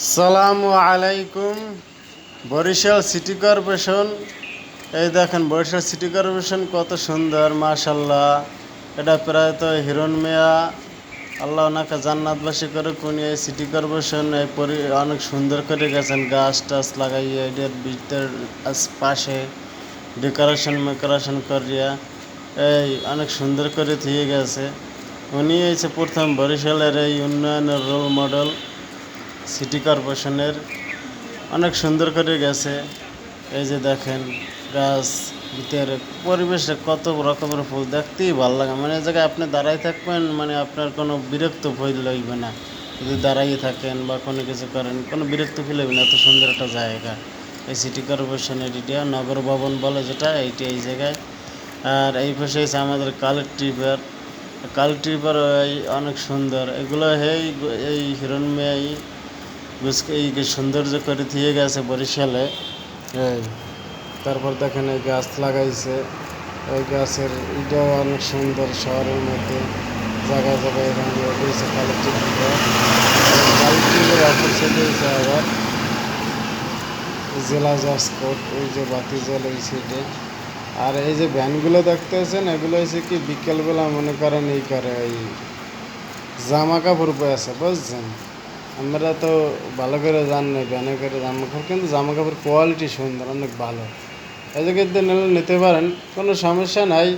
সালামু আলাইকুম, Barishal city corporation. এই দেখেন, বরিশাল সিটি কর্পোরেশন কত সুন্দর মাশাল্লাহ এটা প্রায় তো হিরণ মিয়া, আল্লাহ ওনাকে জান্নাতবাসী করে কোনি এই সিটি কর্পোরেশন এই পরি, অনেক সুন্দর করে গেছেন, গাছ টাছ লাগাইয়ে এটার আস- পাশে ডেকোরেশন মেকোরেশন করিয়া, এই অনেক সুন্দর করে দিয়ে গেছে। উনি হয়েছে প্রথম বরিশালের এই উন্নয়নের রোল মডেল সিটি কর্পোরেশনের অনেক সুন্দর করে গেছে। এই যে দেখেন, গাছ, ভিতরে পরিবেশে কত রকমের ফুল, দেখতেই ভালো লাগে। মানে এই জায়গায় আপনি দাঁড়াই থাকবেন মানে আপনার কোনো বিরক্ত ফিল লইবে না। যদি দাঁড়াইয়ে থাকেন বা কোনো কিছু করেন, কোনো বিরক্ত ফিল হইবে না। এত সুন্দর একটা জায়গা। এই সিটি কর্পোরেশনের এটা নগর ভবন বলে যেটা, এইটা এই জায়গায়। আর এই পাশে হচ্ছে আমাদের কালেক্টিভার কালেক্টিভার অনেক সুন্দর। এগুলো এই এই বুঝকে এই সৌন্দর্য করে দিয়ে গেছে বরিশালে, এই, তারপর দেখেন এই গাছ লাগাইছে। ওই গাছের এটাও অনেক সুন্দর শহরের মধ্যে জায়গায় জায়গায় এখানে রয়েছে কালেক্টিভ হয়েছে আবার জেলা জজ কোর্ট, ওই যে বাতি জল ওই সাইডে আর এই যে ভ্যানগুলো দেখতেছেন, এগুলো হচ্ছে কি বিকেলবেলা মনে করেন এই করে এই জামা কাপড় বয়ে আছে, বুঝছেন? আমরা তো ভালো করে জানি ব্যানে করে জামা কাপড় কিন্তু জামা কাপড় কোয়ালিটি সুন্দর, অনেক ভালো। কিন্তু নিলে নিতে পারেন, কোনো সমস্যা নাই।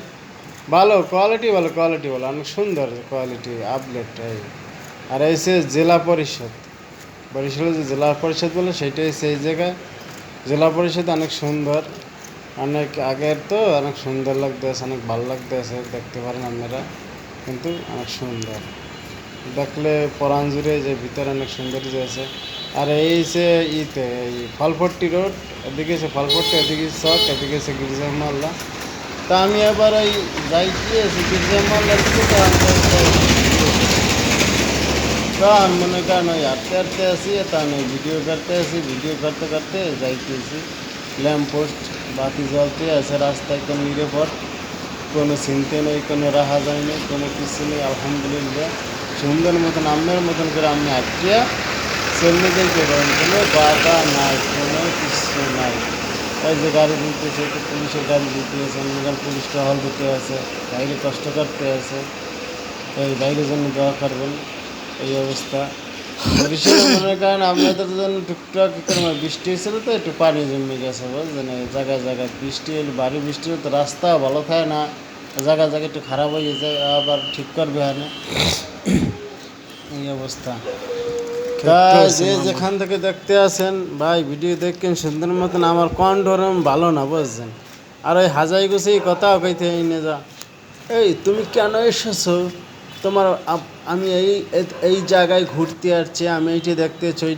ভালো কোয়ালিটি ভালো কোয়ালিটি ভালো, অনেক সুন্দর কোয়ালিটি আপডেট এই। আর এই সে জেলা পরিষদ, বরিশালে যে জেলা পরিষদ বলে সেটাই সেই জায়গায়। জেলা পরিষদ অনেক সুন্দর, অনেক আগের তো অনেক সুন্দর লাগতেছে, অনেক ভালো লাগতেছে, দেখতে পারেন আপনারা। কিন্তু অনেক সুন্দর। দেখলে পরাণ যে ভিতরে অনেক সৌন্দর্য আছে। আর এই যে ইতে, এই ফলপট্টি রোড, এদিকে আছে ফলপট্টি, এদিকে চক, এদিকে আছে গির্জা মাল্লা তা আমি এবার ওই যাই গিয়েছি গির্জা মাল্লার দিকে তো আমি মনে করেন ওই হাঁটতে হাঁটতে আসি, তা আমি ভিডিও করতে আসি, ভিডিও করতে করতে যাইতেছি ল্যাম্প পোস্ট, বাতি জ্বলতে আছে রাস্তায় কোনো নিরাপদ, কোনো চিনতে নেই, কোনো রাহা যায় নেই, কোনো কিছু নেই, আলহামদুলিল্লাহ। সুন্দর মতন, আমের মতন করে আমি আটকিয়া যাইতে পারেন কোনো বাধা নাই, কোনো কিছু নাই। এই যে গাড়ি দিতেছে পুলিশের গাড়ি দিতে আছে অন্য পুলিশ টহল দিতে আছে, বাইরে কষ্ট করতে আছে। এই বাইরের জন্য দোয়া করবেন এই অবস্থা। বরিশালে মনে করেন আপনাদের জন্য টুকটাক বৃষ্টি হয়েছিল তো, একটু পানি জমে গেছে, বুঝলেন? জায়গায় জায়গায় বৃষ্টি হলে, বাড়ি বৃষ্টি হলে তো রাস্তা ভালো থাকে না, জায়গায় জায়গায় একটু খারাপ হয়ে যায়, আবার ঠিক করবে এই অবস্থা। যে যেখান থেকে দেখতে আসেন ভাই ভিডিও দেখেন সুন্দর মতন আমার কণ্ঠরম ভালো না বুঝছেন? আর ওই হাজাই গুছেই কথা কইতে এনে যা। এই তুমি কেন এসেছ? তোমার আমি এই এই- এই জায়গায় ঘুরতে আসছি আমি এইটি দেখতে চাই